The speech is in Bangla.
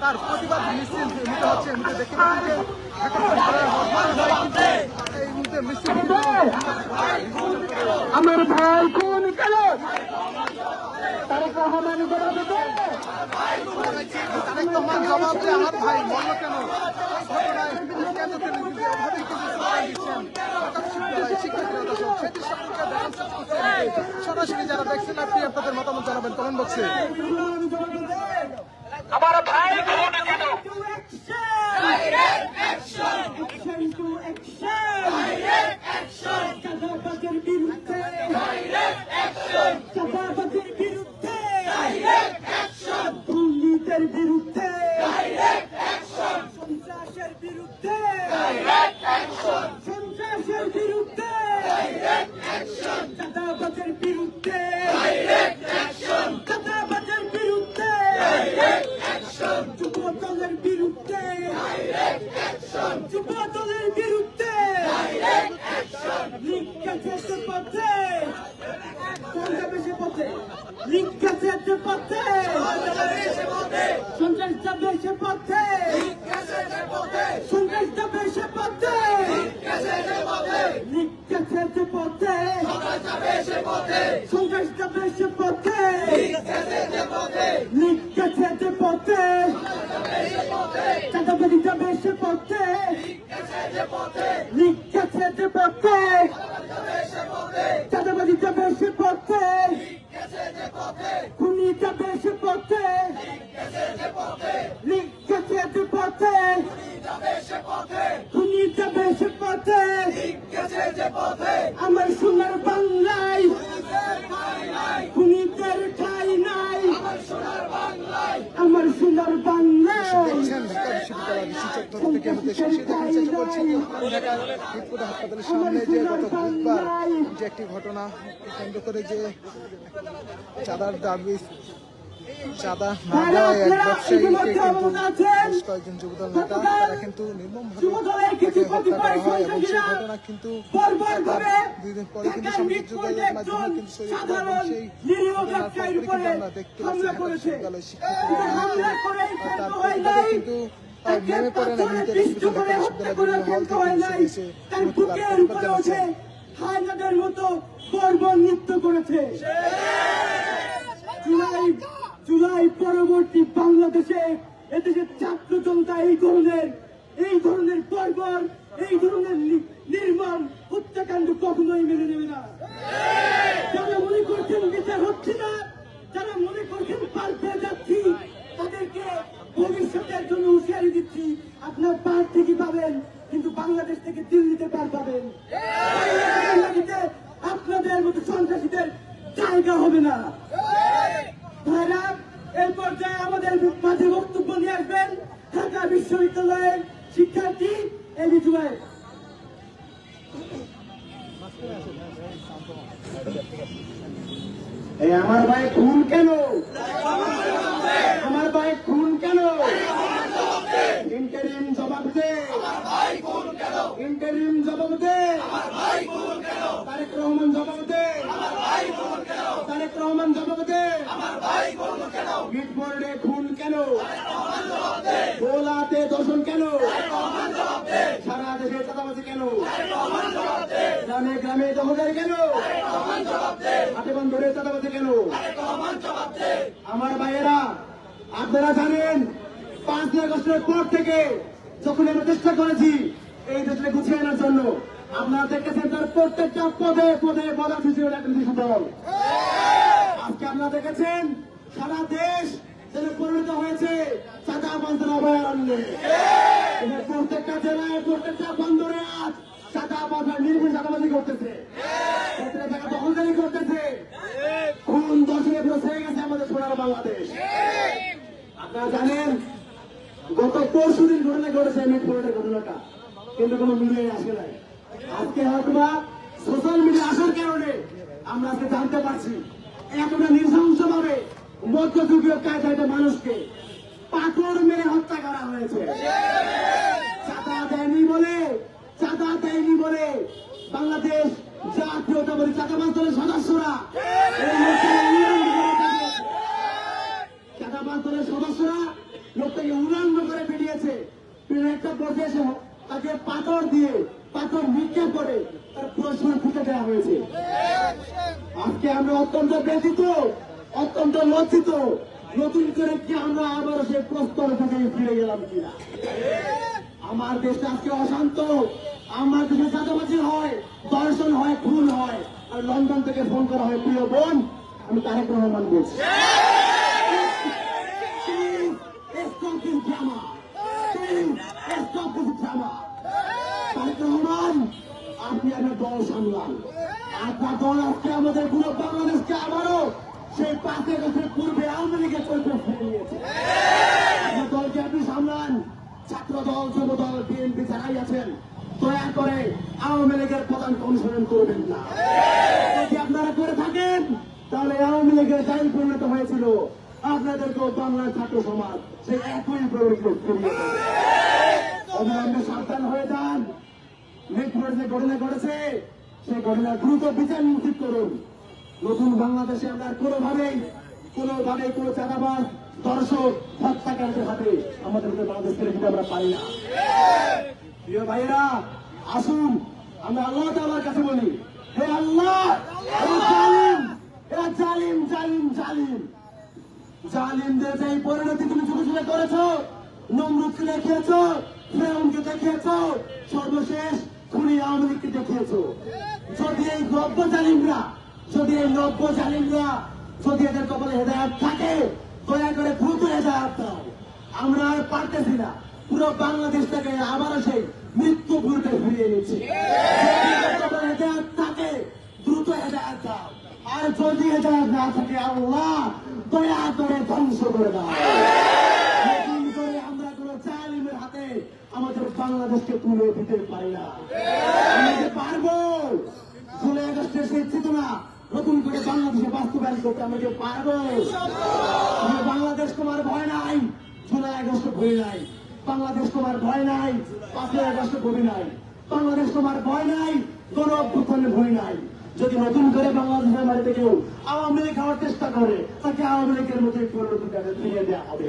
তার প্রতিবাদ আমার ভাই কোন আমার ভাই কেন ঘটনায় কেন তিনি কিন্তু এভাবেই কিন্তু স্লোগান দিচ্ছেন ঢাকা বিশ্ববিদ্যালয়ের শিক্ষার্থীরা দর্শক সেটি সম্পর্কে দেখার চেষ্টা করছেন সরাসরি যারা দেখছেন আপনি আপনাদের মতামত জানাবেন কমেন্ট বক্সে আমার ভাই যুব দলের বিরুদ্ধে। যুব দলের বিরুদ্ধে লিঙ্কাছে পথে। সন্ত্রাসের পথে লিঙ্কাছে পথে সন্ত্রাস বেশে পথে সন্ত্রাস বেশে পথে লিঙ্কাছে পথে সন্ত্রাস বেশে পথে লিঙ্কাছে পথে সে পথে লিখেছে যে পথে চাঁদাবাজি যাবে সে পথে খুনি যাবে সে পথে লিঙ্কাছে যে পথে খুনি যাবে সে পথে আমার সোনার বাংলায় খুনিদের ঠাই নাই আমার সোনার দেখছেন ঢাকা বিশ্ববিদ্যালয়ের শিক্ষক থেকে আমাদের হাসপাতালের সামনে যে গত বুধবার যে একটি ঘটনা কেন্দ্র করে যে চাঁদার দাবি চাঁদা না দেওয়ায় এক ব্যবসায়ীকে কিন্তু বেশ কয়েকজন যুবদল নেতা তারা কিন্তু নির্মমভাবে তাকে হত্যা করা হয় এবং সেই ঘটনা কিন্তু তার দুই দিন পরে কিন্তু সামাজিক যোগাযোগের মাধ্যমে কিন্তু ছড়িয়ে পড়ে এবং সেই ঘটনার কিন্তু আমরা দেখতে পাচ্ছি ঢাকা বিশ্ববিদ্যালয়ের শিক্ষার্থীরা তার কিন্তু নেমে পড়েন এবং তারা হল থেকে এসে তার জানাচ্ছেন হায়নাদের মতো গর্ব নৃত্য করেছে। জুলাই পরবর্তী বাংলাদেশে এদেশের ছাত্র জনতা এই ধরনের এই ধরনের বর্বর এই ধরনের নি- নির্মম হত্যাকাণ্ড কখনোই মেনে নেবে না। যারা মনে করছেন বিচার হচ্ছে না, যারা মনে করছেন পার পেয়ে যাচ্ছি, তাদেরকে ভবিষ্যতের জন্য হুঁশিয়ারি দিচ্ছি। আপনার পার থেকে পাবেন, কিন্তু বাংলাদেশ থেকে দিল্লিতে পার পাবেন। আপনাদের মতো সন্ত্রাসীদের জায়গা হবে না। ভাইরা এই পর্যায়ে আমাদের মাঝে বক্তব্য নিয়ে আসবেন ঢাকা বিশ্ববিদ্যালয়ের শিক্ষার্থী এবি জুবাই এই আমার ভাই খুন কেন? আমার ভাই খুন কেন? ইন্টারিম জবাব দে। ইন্টারিম জবাব দে। তারেক রহমান জবাব তারেক রহমান জবাব দে মিটবোর্ডে খুন কেন? গোলাতে দর্শন কেন? সারা দেশে চাঁদাবাজি কেন? গ্রামে গ্রামে দখলদারি কেন? হাতে বন্ধরে চাঁদাবাজি কেন? আমার ভাইয়েরা আপনারা জানেন পাঁচ আগস্টের পর থেকে যখন আমরা চেষ্টা করেছি এই দেশকে গুছিয়ে আনার জন্য আপনারা দেখেছেন তার প্রত্যেকটা পদে পদে পদার্থ ছিল রাজনীতি দল। আজকে আপনারা দেখেছেন, সারা দেশ পরিণত হয়েছে চাঁদা বন্ধের অভয়ারণ্যে। প্রত্যেকটা জেলায়, প্রত্যেকটা বন্দরে আজ চাঁদা বাজার নির্ভর চাঁদাবাজি করতেছে। দখলদারি করতেছে। খুন পুরো হয়ে গেছে আমাদের সোনার বাংলাদেশ। আপনারা জানেন, গত পরশু দিন ঘটনা ঘটেছে মিটফোর্ডের ঘটনাটা। কিন্তু কোনো মিডিয়ায় আসে নাই। আজকে হয়তো সোশ্যাল মিডিয়া আসার কারণে আমরা আজকে জানতে পারছি। এতটা নৃশংস ভাবে মধ্যযুগীয় কায়দায় মানুষকে পাথর মেরে হত্যা করা হয়েছে। চাঁদা দেয়নি বলে বাংলাদেশ জাতীয়তাবাদী চাঁদাবাজ দলের সদস্যরা দলের সদস্যরা একটা পর্যায়ে তাকে পাথর দিয়ে, পাথর নিক্ষেপ করে তার ফুটে দেওয়া হয়েছে। আজকে আমরা অত্যন্ত ব্যথিত, অত্যন্ত লজ্জিত। নতুন করে কি আমরা আবার সেই প্রস্তর থেকে ফিরে গেলাম কিনা? আমার দেশটা আজকে অশান্ত। আমার দেশে চাঁদাবাজি হয়, দর্শন হয়, খুন হয়। আর লন্ডন থেকে ফোন করা হয়, প্রিয় বোন, আমি তারেক রহমান বলছি! তারেক রহমান আপনি আপনার দল সামলান। আপনার দল আজকে আমাদের পুরো বাংলাদেশকে আবারও সেই পাঁচ বছর পূর্বে আওয়ামী লীগের চরিত্র ফিরে নিয়েছে আপনার দলকে আপনি সামলান। ছাত্র দল, যুব বিএনপি যারাই আছেন, দয়া করে আওয়ামী লীগের প্রধানকে অনুসরণ করবেন না। যদি আপনারা করে থাকেন, তাহলে আওয়ামী লীগের যাই পরিণত হয়েছিল আপনাদেরকেও বাংলার ছাত্র সমাজ সেই একই প্রবৃত্তি অবিলম্বে সাবধান হয়ে যান। মিরপুরের যে ঘটনা ঘটেছে বিচার নিশ্চিত করুন। নতুন বাংলাদেশে আমরা কোনোভাবেই কোনোভাবেই আমরা আল্লাহ তাআলার কাছে বলি, হে আল্লাহ জালিম এরা জালিম জালিম জালিম। জালিমদের যে পরিণতি তুমি ছোট করেছ নমরুদকে দেখিয়েছ, ফেরাউনকে দেখিয়েছ, সর্বশেষ খুনি আওয়ামী লীগকে দেখিয়েছো যদি এই নব্য জালিমরা, যদি এই নব্য জালিমরা, যদি এদের কপালে হেদায়াত থাকে, দয়া করে দ্রুত হেদায়াত দাও। আমরা আর পারতেছি না। পুরো বাংলাদেশটাকে আবারও সেই মৃত্যু ভুলতে ফিরিয়ে নিচ্ছে হেদায়াত থাকে, দ্রুত হেদায়াত দাও। আর যদি হেদায়াত না থাকে, আল্লাহ, দয়া করে ধ্বংস করে দাও। আমাদের বাংলাদেশকে তুলে দিতে পারি না। পারব জুলাই আগস্টের সেই চেতনা নতুন করে বাংলাদেশে বাস্তবায়ন করতে আমরা যে পারব বাংলাদেশ তোমার ভয় নাই জুলাই আগস্ট ভয় নাই। বাংলাদেশ তোমার ভয় নাই, পাঁচই আগস্ট ভয় নাই। বাংলাদেশ তোমার ভয় নাই, কোন অভ্যুত্থানের ভয় নাই। যদি নতুন করে বাংলাদেশের বাড়িতে কেউ আওয়ামী লীগ খাওয়ার চেষ্টা করে, তাকে আওয়ামী লীগের মধ্যে পরিণতি ফিরিয়ে দেওয়া হবে।